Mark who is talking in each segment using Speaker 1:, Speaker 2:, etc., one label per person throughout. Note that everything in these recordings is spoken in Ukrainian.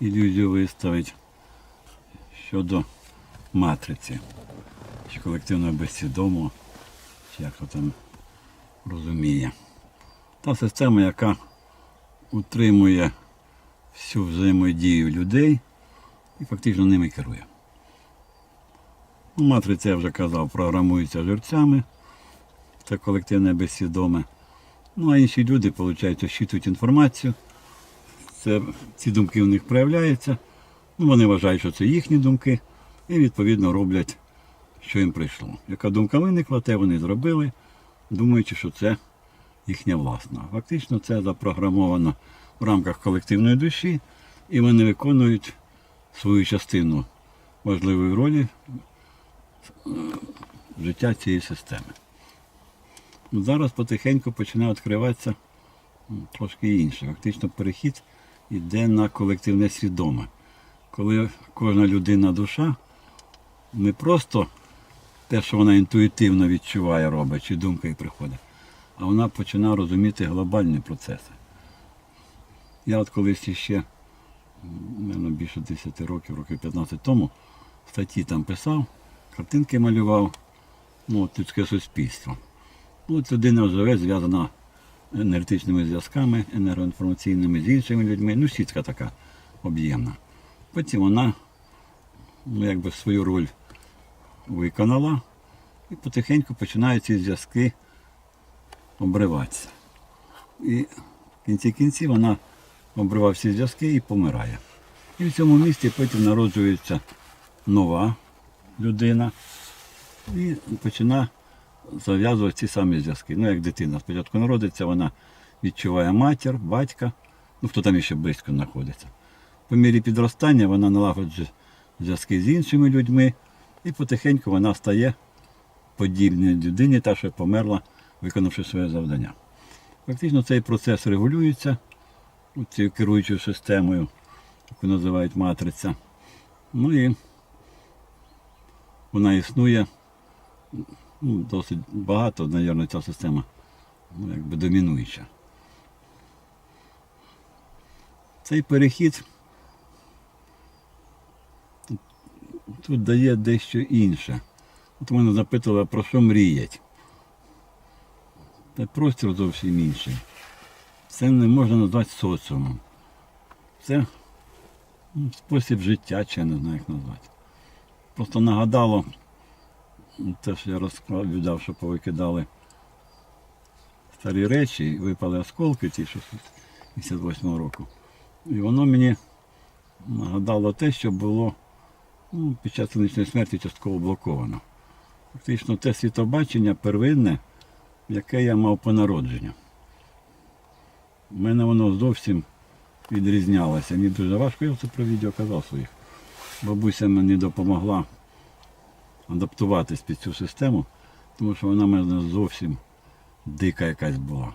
Speaker 1: ілюзію виставити щодо матриці, чи колективного безсвідомого, чи як хто там розуміє. Та система, яка утримує всю взаємодію людей і фактично ними керує. Ну, Матриця, я вже казав, програмується жерцями, це колективне безсвідоме. Ну а інші люди, виходить, щитують інформацію. Це, ці думки в них проявляються. Ну, вони вважають, що це їхні думки, і відповідно роблять, що їм прийшло. Яка думка виникла, те вони зробили, думаючи, що це їхня власна. Фактично це запрограмовано в рамках колективної душі, і вони виконують свою частину важливої ролі життя цієї системи. Ну, Зараз потихеньку починає відкриватися трошки інше. Фактично перехід йде на колективне свідоме. Коли кожна людина душа не просто те, що вона інтуїтивно відчуває, робить, чи думка їй приходить, а вона починає розуміти глобальні процеси. Я от колись ще, мабуть, більше 10 років, років 15 тому, статті там писав, картинки малював, ну, людське суспільство. Ну, людина живе, зв'язана енергетичними зв'язками, енергоінформаційними з іншими людьми. Ну, сітка така об'ємна. Потім вона ну, якби свою роль виконала і потихеньку починають ці зв'язки обриватися. І в кінці кінці вона обриває всі зв'язки і помирає. І в цьому місці потім народжується нова людина і починає зав'язувати ці самі зв'язки. Ну, як дитина спочатку народиться, вона відчуває матір, батька, ну хто там ще близько знаходиться. По мірі підростання вона налагоджує зв'язки з іншими людьми, і потихеньку вона стає подібною людині, та, що померла, виконавши своє завдання. Фактично цей процес регулюється цією керуючою системою, яку називають матриця. Ну і вона існує ну, досить багато, мабуть, ця система ну, якби домінуюча. Цей перехід тут, тут дає дещо інше. От мене запитували, про що мріять. Та простір зовсім інший. Це не можна назвати соціумом. Це ну, спосіб життя, чи я не знаю, як назвати. Просто нагадало те, що я розповідав, що повикидали старі речі, випали осколки ті, що з 58 року. І воно мені нагадало те, що було ну, під час клінічної смерті частково блоковано. Фактично те світобачення первинне, яке я мав по народженню. У мене воно зовсім відрізнялося. Мені дуже важко, я це про відео казав своїх. Бабуся мені допомогла адаптуватись під цю систему, тому що вона в мене зовсім дика якась була.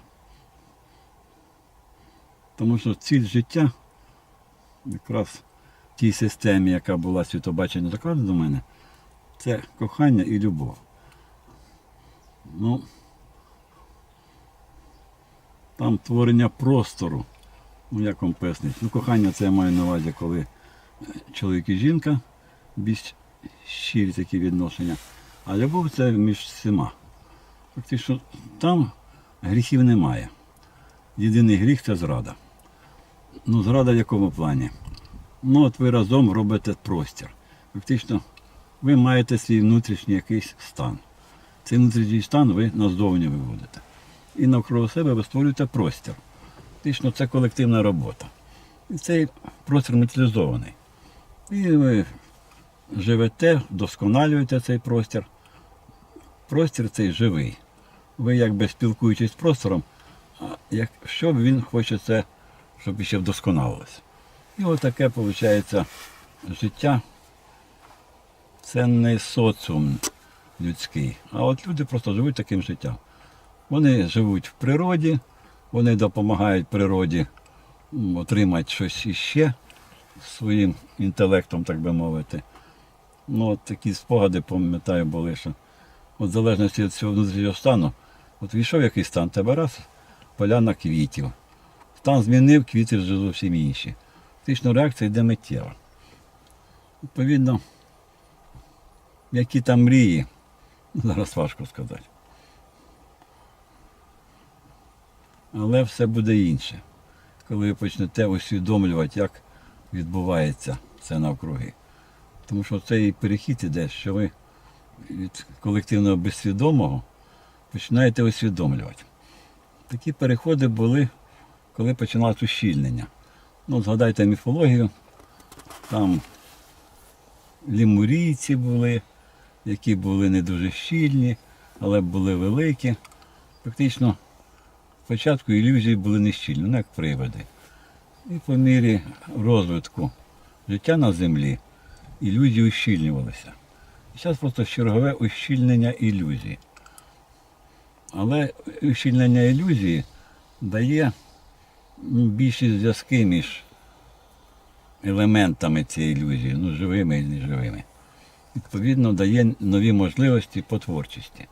Speaker 1: Тому що ціль життя якраз в тій системі, яка була світобачення закладена до мене, це кохання і любов. Ну, там творення простору, ну як вам пояснити. Ну, кохання це я маю на увазі, коли чоловік і жінка більш щирі такі відношення. А любов це між всіма. Фактично, там гріхів немає. Єдиний гріх це зрада. Ну, зрада в якому плані? Ну, от ви разом робите простір. Фактично, ви маєте свій внутрішній якийсь стан. Цей внутрішній стан ви назовні виводите. І навколо себе ви створюєте простір. Фактично, це колективна робота. І цей простір матеріалізований. І ви живете, вдосконалюєте цей простір. Простір цей живий. Ви якби спілкуючись з простором, а якщо він хоче це, щоб ще вдосконалилось. І от таке виходить життя. Це не соціум людський, а от люди просто живуть таким життям. Вони живуть в природі, вони допомагають природі отримати щось іще своїм інтелектом, так би мовити. Ну, от такі спогади, пам'ятаю, були, що от в залежності від цього внутрішнього стану, от війшов якийсь стан, тебе раз поляна квітів. Стан змінив, квіти вже зовсім інші. фактично реакція йде миттєва. Відповідно, які там мрії, зараз важко сказати. Але все буде інше, коли ви почнете усвідомлювати, як відбувається це навкруги. Тому що цей перехід іде, що ви від колективного безсвідомого починаєте усвідомлювати. Такі переходи були, коли починалось ущільнення. Ну, згадайте міфологію, там лімурійці були, які були не дуже щільні, але були великі. Фактично, спочатку ілюзії були не щільні, ну, як приводи. І по мірі розвитку життя на землі ілюзії ущільнювалися. Зараз просто чергове ущільнення ілюзії. Але ущільнення ілюзії дає більші зв'язки між елементами цієї ілюзії, ну, живими і неживими. Відповідно, дає нові можливості по творчості.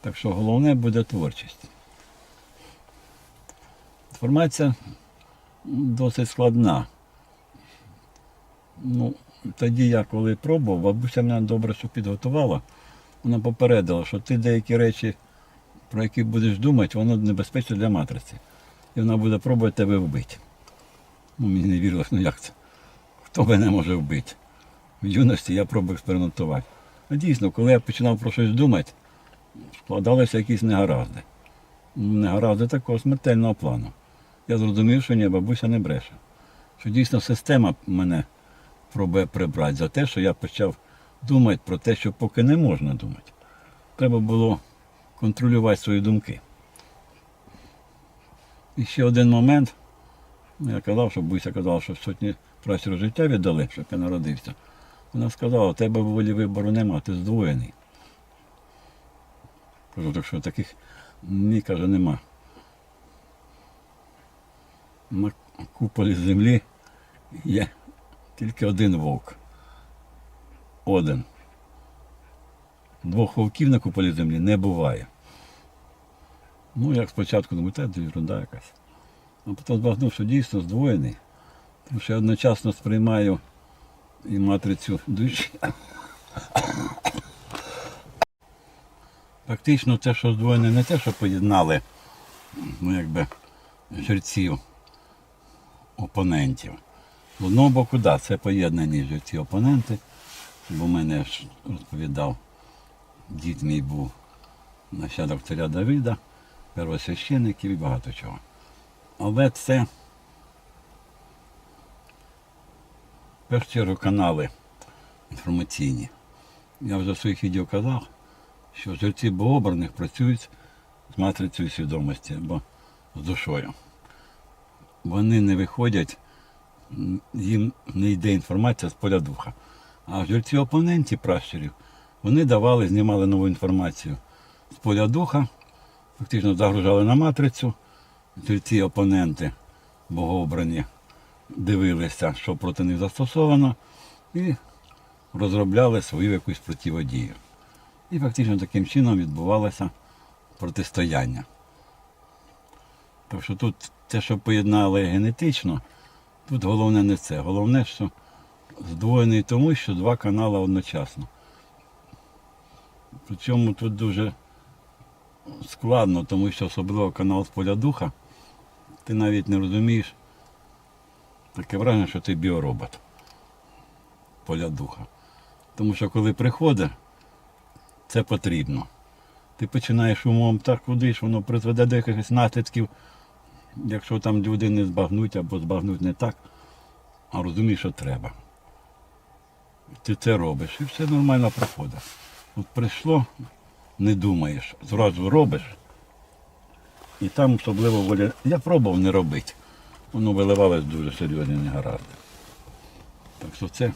Speaker 1: Так що головне буде творчість. Інформація досить складна. Ну, тоді я коли пробував, бабуся мене добре що підготувала. Вона попередила, що ти деякі речі, про які будеш думати, воно небезпечно для матриці. І вона буде пробувати тебе вбити. Ну, мені не вірилось, ну як це? Хто мене може вбити? В юності я пробував експериментувати. А дійсно, коли я починав про щось думати, складалися якісь негаразди. Негаразди такого смертельного плану. Я зрозумів, що ні, бабуся не бреше. Що дійсно система мене пробує прибрати за те, що я почав думати про те, що поки не можна думати. Треба було контролювати свої думки. І ще один момент. Я казав, що Буся казала, що сотні працю життя віддали, щоб я народився. Вона сказала, у тебе волі вибору нема, ти здвоєний. Кажу, так що таких ні, каже, нема. На куполі землі є тільки один вовк. Один. Двох вовків на куполі землі не буває. Ну, як спочатку думаю, та ерунда якась. А потім збагнув, що дійсно здвоєний. Тому що я одночасно сприймаю і матрицю душі. Фактично те, що здвоєне, не те, що поєднали ну, якби, жерців опонентів. З одного боку, да, це поєднані жерці опоненти, бо мене ж розповідав, дід мій був нащадок царя Давида, первосвящеників і багато чого. Але це в першу чергу канали інформаційні. Я вже в своїх відео казав, що жерці богообраних працюють з матрицею свідомості або з душою. Вони не виходять, їм не йде інформація з поля духа. А жерці опонентів пращурів, вони давали, знімали нову інформацію з поля духа, фактично загружали на матрицю. Жерці опоненти богообрані дивилися, що проти них застосовано, і розробляли свою якусь противодію. І фактично таким чином відбувалося протистояння. Так що тут те, що поєднали генетично, тут головне не це. Головне, що здвоєний тому, що два канали одночасно. Причому тут дуже складно, тому що особливо канал з поля духа, ти навіть не розумієш, таке враження, що ти біоробот поля духа. Тому що коли приходить, це потрібно. Ти починаєш умом так куди ж воно призведе до якихось наслідків, якщо там люди не збагнуть або збагнуть не так, а розумієш, що треба. Ти це робиш і все нормально проходить. От прийшло, не думаєш, зразу робиш. І там особливо воля. Я пробував не робити. Воно виливалось дуже серйозні негаразди. Так що це.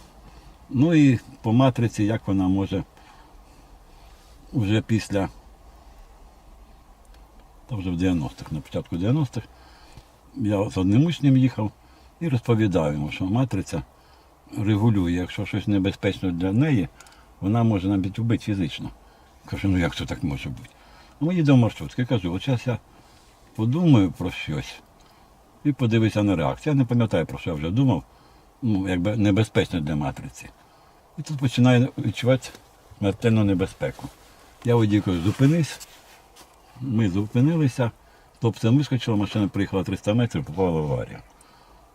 Speaker 1: Ну і по матриці, як вона може вже після, та вже в 90-х, на початку 90-х, я з одним учнем їхав і розповідав йому, що матриця регулює, якщо щось небезпечно для неї, вона може навіть вбити фізично. Кажу, ну як це так може бути? Ну, ми їдемо в маршрутки. Кажу, от зараз я подумаю про щось, і подивися на реакцію. Я не пам'ятаю, про що я вже думав, ну, якби небезпечно для матриці. І тут починаю відчувати смертельну небезпеку. Я водій кажу, зупинись. Ми зупинилися, хлопцем вискочила, машина приїхала 300 метрів, попала в аварію.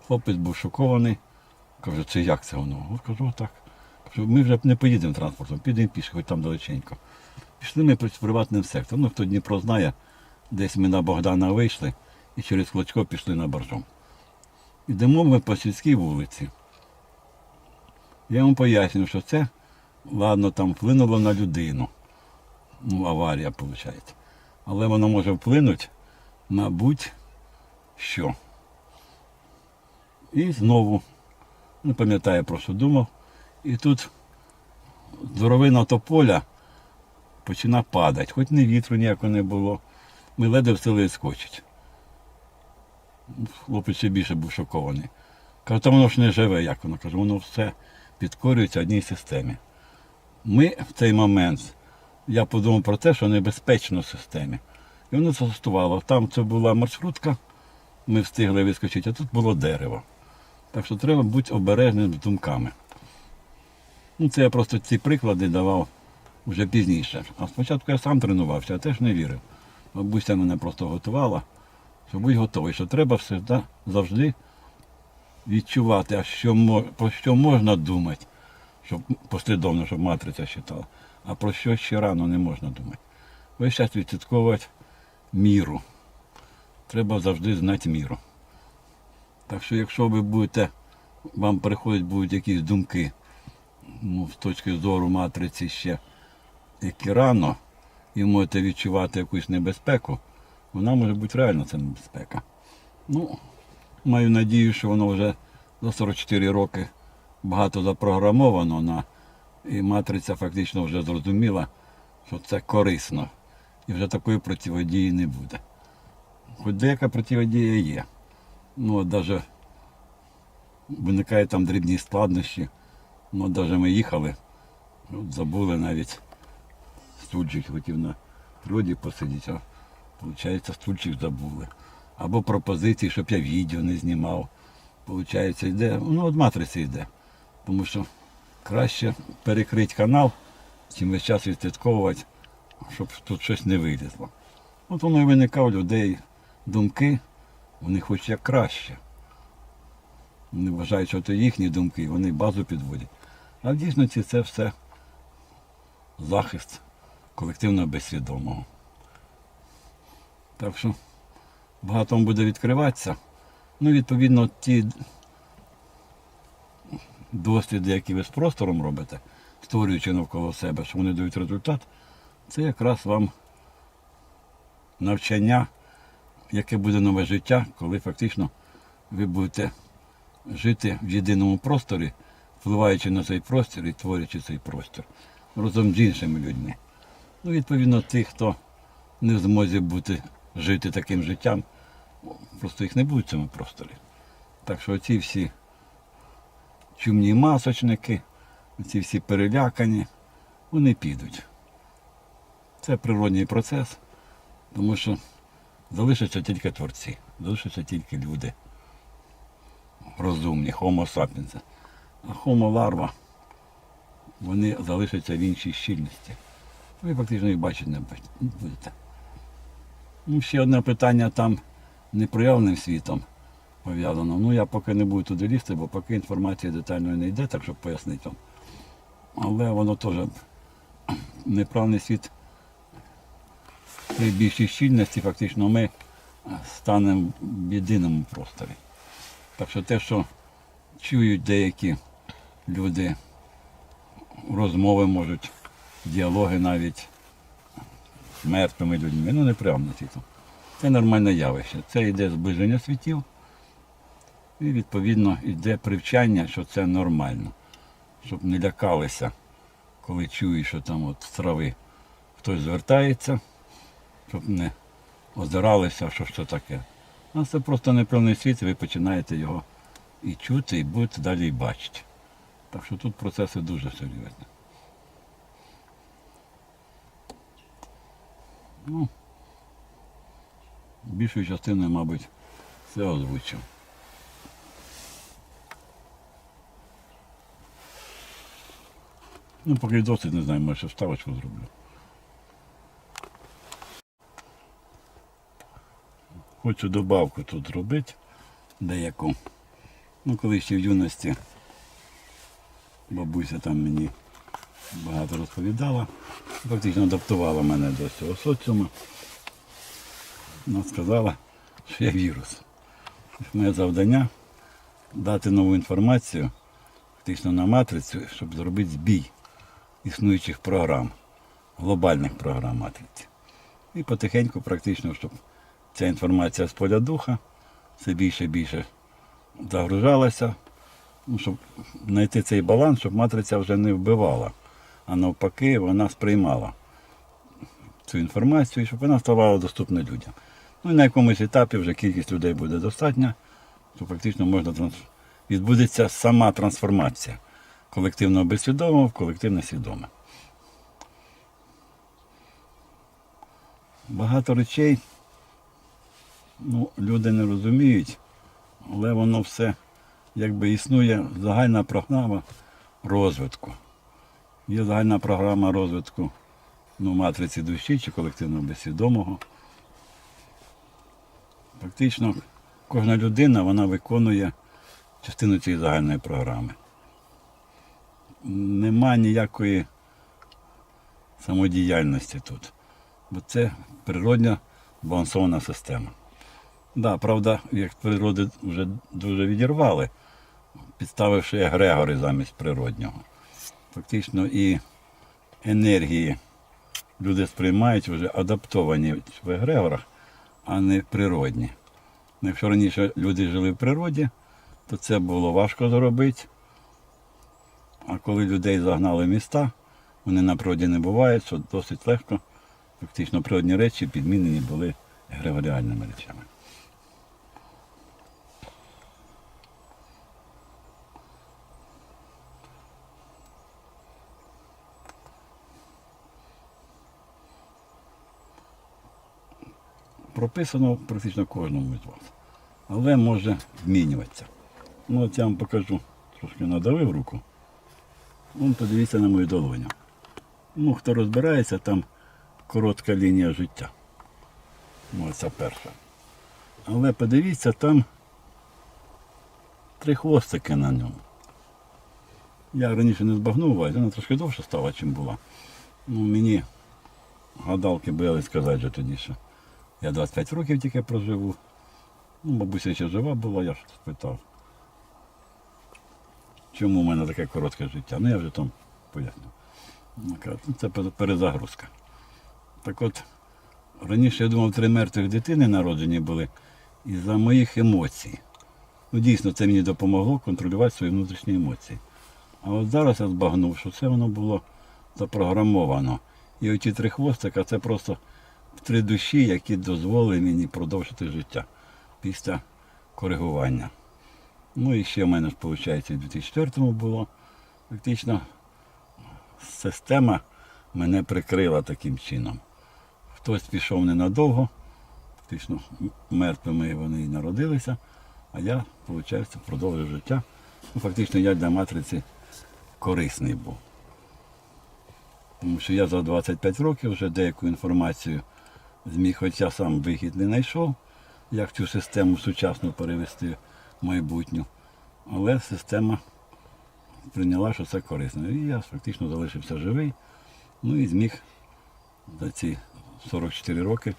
Speaker 1: Хлопець був шокований. Каже, це як це воно? Я кажу, так. Кажу, ми вже не поїдемо транспортом, підемо пішки, хоч там далеченько. Пішли ми приватним сектором. Ну, хто Дніпро знає, десь ми на Богдана вийшли і через Клочко пішли на боржом. Йдемо ми по сільській вулиці. Я йому пояснюю, що це, ладно, там вплинуло на людину. Ну, аварія, виходить. Але воно може вплинути на будь-що. І знову, не пам'ятаю про що думав. І тут здоровина тополя почина падати, хоч не вітру ніякого не було. Ми ледве встигли скочить. Хлопець ще більше був шокований. Каже, та воно ж не живе, як воно каже, воно все підкорюється одній системі. Ми в цей момент, я подумав про те, що небезпечно в системі. І воно застувало. Там це була маршрутка, ми встигли вискочити, а тут було дерево. Так що треба бути обережним з думками. Ну, це я просто ці приклади давав вже пізніше. А спочатку я сам тренувався, а теж не вірив. Бабуся мене просто готувала, що будь готовий, що треба все да, завжди відчувати, а що, про що можна думати, щоб послідовно, щоб матриця читала, а про що ще рано не можна думати. Весь час відслідковувати міру. Треба завжди знати міру. Так що, якщо ви будете, вам приходять будуть якісь думки, ну, з точки зору матриці ще які рано, і можете відчувати якусь небезпеку, вона може бути реально це небезпека. Ну, маю надію, що воно вже за 44 роки багато запрограмовано на і матриця фактично вже зрозуміла, що це корисно. І вже такої противодії не буде. Хоч деяка противодія є. Ну, от навіть виникають там дрібні складнощі. Ну, навіть ми їхали, забули навіть стульчик хотів на природі посидіти, а виходить, стульчик забули. Або пропозиції, щоб я відео не знімав. Получається, йде, ну от матриці йде. Тому що краще перекрити канал, чим весь час відслідковувати, щоб тут щось не вилізло. От воно і виникає у людей думки, вони хочуть як краще. Вони вважають, що це їхні думки, вони базу підводять. А в дійсності це все захист колективного безсвідомого. Так що багато буде відкриватися. Ну, відповідно, ті досліди, які ви з простором робите, створюючи навколо себе, що вони дають результат, це якраз вам навчання, яке буде нове життя, коли фактично ви будете жити в єдиному просторі, впливаючи на цей простір і творячи цей простір разом з іншими людьми. Ну, відповідно, тих, хто не в змозі бути, жити таким життям, просто їх не буде в цьому просторі. Так що ці всі чумні масочники, ці всі перелякані, вони підуть. Це природній процес, тому що залишаться тільки творці, залишаться тільки люди розумні, homo sapiens. А homo larva, вони залишаться в іншій щільності. Ви фактично їх бачити не будете. Ну, ще одне питання там непроявленим світом пов'язано. Ну, я поки не буду туди лізти, бо поки інформація детальної не йде, так щоб пояснити вам. Але воно теж неправильний світ при більшій щільності, фактично ми станемо в єдиному просторі. Так що те, що чують деякі люди, розмови можуть, діалоги навіть з мертвими людьми, ну неприємно світом. Це нормальне явище. Це йде зближення світів і відповідно йде привчання, що це нормально. Щоб не лякалися, коли чують, що там от з трави хтось звертається, щоб не озиралися, що це таке. А це просто непевний світ, ви починаєте його і чути, і будете далі і бачити. Так що тут процеси дуже серйозні. Ну, більшою частиною, мабуть, Все озвучив. Ну, поки досить не знаю, може ще вставочку зроблю. Хочу добавку тут зробити деяку. Ну, коли ще в юності бабуся там мені багато розповідала, фактично адаптувала мене до цього соціуму. Вона сказала, що я вірус. Моє завдання дати нову інформацію фактично на матрицю, щоб зробити збій існуючих програм, глобальних програм матриці. І потихеньку, практично, щоб ця інформація з поля духа все більше і більше загружалася, ну, щоб знайти цей баланс, щоб матриця вже не вбивала, а навпаки, вона сприймала цю інформацію, щоб вона ставала доступна людям. Ну і на якомусь етапі вже кількість людей буде достатня, то фактично можна відбудеться сама трансформація колективного безсвідомого в колективне свідоме. Багато речей ну, люди не розуміють, але воно все якби існує загальна програма розвитку. Є загальна програма розвитку ну, матриці душі чи колективного безсвідомого. Фактично кожна людина вона виконує частину цієї загальної програми. Нема ніякої самодіяльності тут. Бо це природня балансована система. Да, правда, як природи вже дуже відірвали, підставивши егрегори замість природнього. Фактично і енергії люди сприймають вже адаптовані в егрегорах, а не природні. Ну, Якщо раніше люди жили в природі, то це було важко зробити. А коли людей загнали в міста, вони на природі не бувають, що досить легко, фактично природні речі підмінені були егрегоріальними речами. Прописано практично кожному з вас. Але може змінюватися. Ну, от я вам покажу, трошки надавив руку. Вон подивіться на мою долоню. Ну, хто розбирається, там коротка лінія життя. Ну, це перша. Але подивіться, там три хвостики на ньому. Я раніше не збагнув, вона трошки довше стала, чим була. Ну, мені гадалки боялись сказати вже тоді, що я 25 років тільки проживу. Ну, бабуся ще жива була, я ж спитав. Чому в мене таке коротке життя? Ну я вже там поясню. Вона каже, «Ну, Це перезагрузка. Так от, раніше я думав, три мертвих дитини народжені були із-за моїх емоцій. Ну, дійсно, це мені допомогло контролювати свої внутрішні емоції. А от зараз я збагнув, що це воно було запрограмовано. І оті три хвостика це просто три душі, які дозволили мені продовжити життя після коригування. Ну і ще в мене виходить, і в 2004 було. Фактично система мене прикрила таким чином. Хтось пішов ненадовго, фактично мертвими вони і народилися, а я, виходить, продовжив життя. Ну, фактично я для матриці корисний був. Тому що я за 25 років вже деяку інформацію зміг, хоч я сам вихід не знайшов, як цю систему сучасну перевести в майбутню. Але система прийняла, що це корисно. І я фактично залишився живий. Ну і зміг за ці 44 роки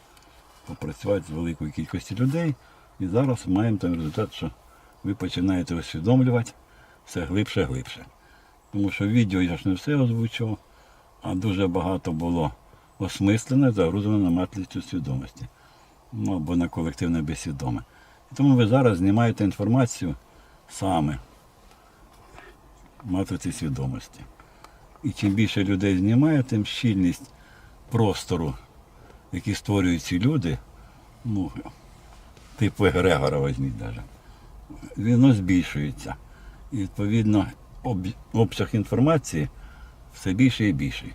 Speaker 1: попрацювати з великою кількістю людей. І зараз маємо той результат, що ви починаєте усвідомлювати все глибше-глибше. Тому що відео я ж не все озвучував, а дуже багато було осмислене, загрузено на матрицю свідомості. Ну, або на колективне безсвідоме. І тому ви зараз знімаєте інформацію саме матриці свідомості. І чим більше людей знімає, тим щільність простору, який створюють ці люди, ну, типу Егрегора візьміть навіть, воно збільшується. І відповідно об- обсяг інформації все більше і більше.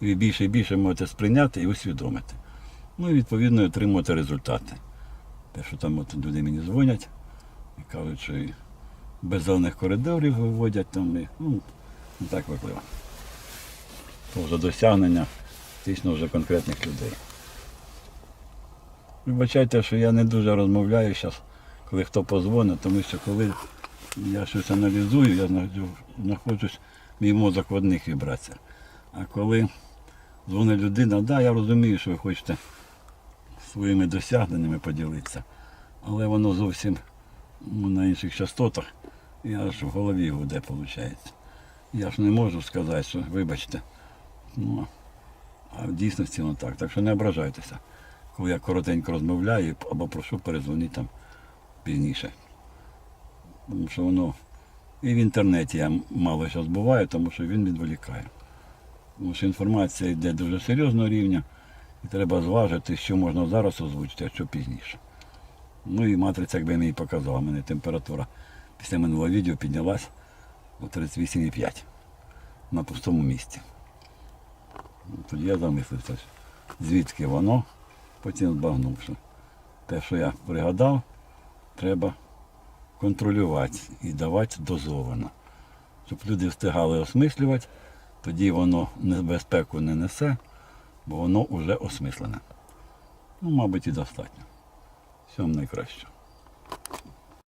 Speaker 1: Ви більше і більше можете сприйняти і усвідомити. Ну і відповідно отримувати результати. Те, що там от люди мені дзвонять і кажуть, що без зелених коридорів виводять там. І, ну, не так важливо. То вже досягнення дійсно вже конкретних людей. Вибачайте, що я не дуже розмовляю зараз, коли хто позвонить, тому що коли я щось аналізую, я знаходжусь, мій мозок в одних вібраціях. А коли дзвонить людина, да, я розумію, що ви хочете своїми досягненнями поділитися, але воно зовсім ну, на інших частотах, і аж в голові гуде, виходить. Я ж не можу сказати, що вибачте. Ну, а в дійсності воно так. Так що не ображайтеся, коли я коротенько розмовляю або прошу перезвонити там пізніше. Тому що воно і в інтернеті я мало зараз буває, тому що він відволікає. Тому інформація йде дуже серйозного рівня, і треба зважити, що можна зараз озвучити, а що пізніше. Ну і матриця, якби мені показала, у мене температура після минулого відео піднялась до 38,5 на пустому місці. Ну, Тоді я замислився, звідки воно, потім збагнув, що те, що я пригадав, треба контролювати і давати дозовано. Щоб люди встигали осмислювати, тоді воно небезпеку не несе, бо воно вже осмислене. Ну, мабуть, і достатньо. Всього найкращого.